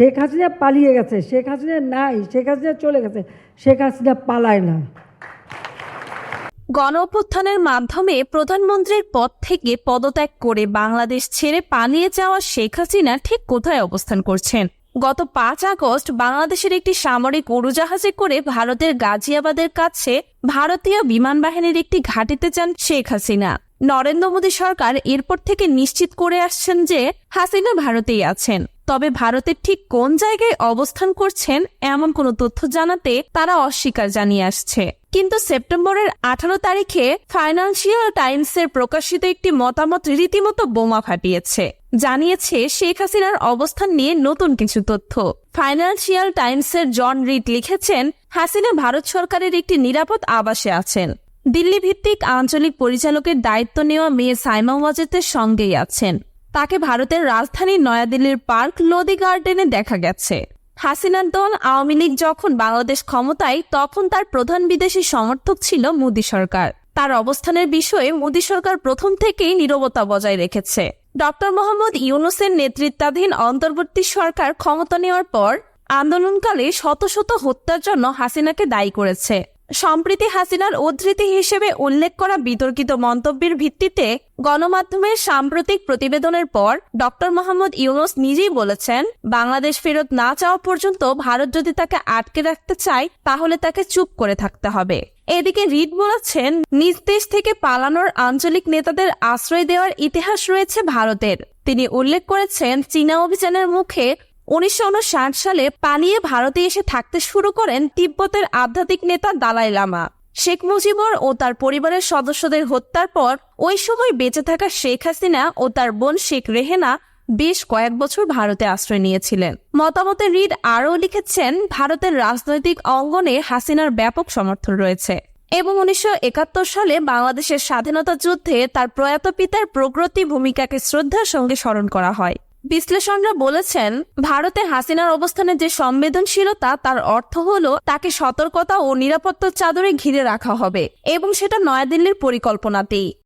শেখ হাসিনা পালিয়ে গেছে, শেখ হাসিনা নাই, শেখ হাসিনা চলে গেছে, শেখ হাসিনা পালায় না। গণ অভ্যুত্থানের মাধ্যমে প্রধানমন্ত্রীর পদ থেকে পদত্যাগ করে বাংলাদেশ ছেড়ে পালিয়ে যাওয়া শেখ হাসিনা ঠিক কোথায় অবস্থান করছেন? গত পাঁচ আগস্ট বাংলাদেশের একটি সামরিক উড়োজাহাজে করে ভারতের গাজিয়াবাদের কাছে ভারতীয় বিমান বাহিনীর একটি ঘাঁটিতে যান শেখ হাসিনা। নরেন্দ্র মোদী সরকার এরপর থেকে নিশ্চিত করে আসছেন যে হাসিনা ভারতেই আছেন। তবে ভারতের ঠিক কোন জায়গায় অবস্থান করছেন এমন কোনো তথ্য জানাতে তারা অস্বীকার জানিয়ে আসছে। কিন্তু সেপ্টেম্বরের আঠারো তারিখে ফাইন্যান্সিয়াল টাইমসের প্রকাশিত একটি মতামত রীতিমতো বোমা ফাটিয়েছে। জানিয়েছে শেখ হাসিনার অবস্থান নিয়ে নতুন কিছু তথ্য। ফাইন্যান্সিয়াল টাইমসের জন রিড লিখেছেন, হাসিনা ভারত সরকারের একটি নিরাপদ আবাসে আছেন। দিল্লি ভিত্তিক আঞ্চলিক পরিচালকের দায়িত্ব নেওয়া মেয়ে সাইমা ওয়াজেদের সঙ্গেই আছেন। তাকে ভারতের রাজধানী নয়াদিল্লির পার্ক লোদি গার্ডেনে দেখা গেছে। হাসিনার দল আওয়ামী লীগ যখন বাংলাদেশ ক্ষমতায়, তখন তার প্রধান বিদেশি সমর্থক ছিল মোদী সরকার। তার অবস্থানের বিষয়ে মোদী সরকার প্রথম থেকেই নীরবতা বজায় রেখেছে। ডক্টর মোহাম্মদ ইউনুসের নেতৃত্বাধীন অন্তর্বর্তী সরকার ক্ষমতা নেওয়ার পর, আন্দোলনকালে শত শত হত্যার জন্য হাসিনাকে দায়ী করেছে। সম্প্রীতি হাসিনার উদ্ধৃতি হিসেবে উল্লেখ করা বিতর্কিত মন্তব্যের ভিত্তিতে গণমাধ্যমের সাম্প্রতিক প্রতিবেদনের পর ডক্টর মোহাম্মদ ইউনুস নিজেই বলেছেন, বাংলাদেশ ফেরত না চাওয়া পর্যন্ত ভারত যদি তাকে আটকে রাখতে চায়, তাহলে তাকে চুপ করে থাকতে হবে। এদিকে রিড বলেছেন, নিজ দেশ থেকে পালানোর আঞ্চলিক নেতাদের আশ্রয় দেওয়ার ইতিহাস রয়েছে ভারতের। তিনি উল্লেখ করেছেন, চীনা অভিযানের মুখে উনিশশো উনষাট সালে পালিয়ে ভারতে এসে থাকতে শুরু করেন তিব্বতের আধ্যাত্মিক নেতা দালাই লামা। শেখ মুজিবর ও তার পরিবারের সদস্যদের হত্যার পর ওই সময় বেঁচে থাকা শেখ হাসিনা ও তার বোন শেখ রেহেনা বেশ কয়েক বছর ভারতে আশ্রয় নিয়েছিলেন। মতামতে রিড আরও লিখেছেন, ভারতের রাজনৈতিক অঙ্গনে হাসিনার ব্যাপক সমর্থন রয়েছে এবং উনিশশো একাত্তর সালে বাংলাদেশের স্বাধীনতা যুদ্ধে তার প্রয়াত পিতার প্রগতি ভূমিকাকে শ্রদ্ধার সঙ্গে স্মরণ করা হয়। বিশ্লেষণরা বলেছেন, ভারতে হাসিনার অবস্থানে যে সংবেদনশীলতা, তার অর্থ হল তাকে সতর্কতা ও নিরাপত্তার চাদরে ঘিরে রাখা হবে এবং সেটা নয়াদিল্লির পরিকল্পনাতেই।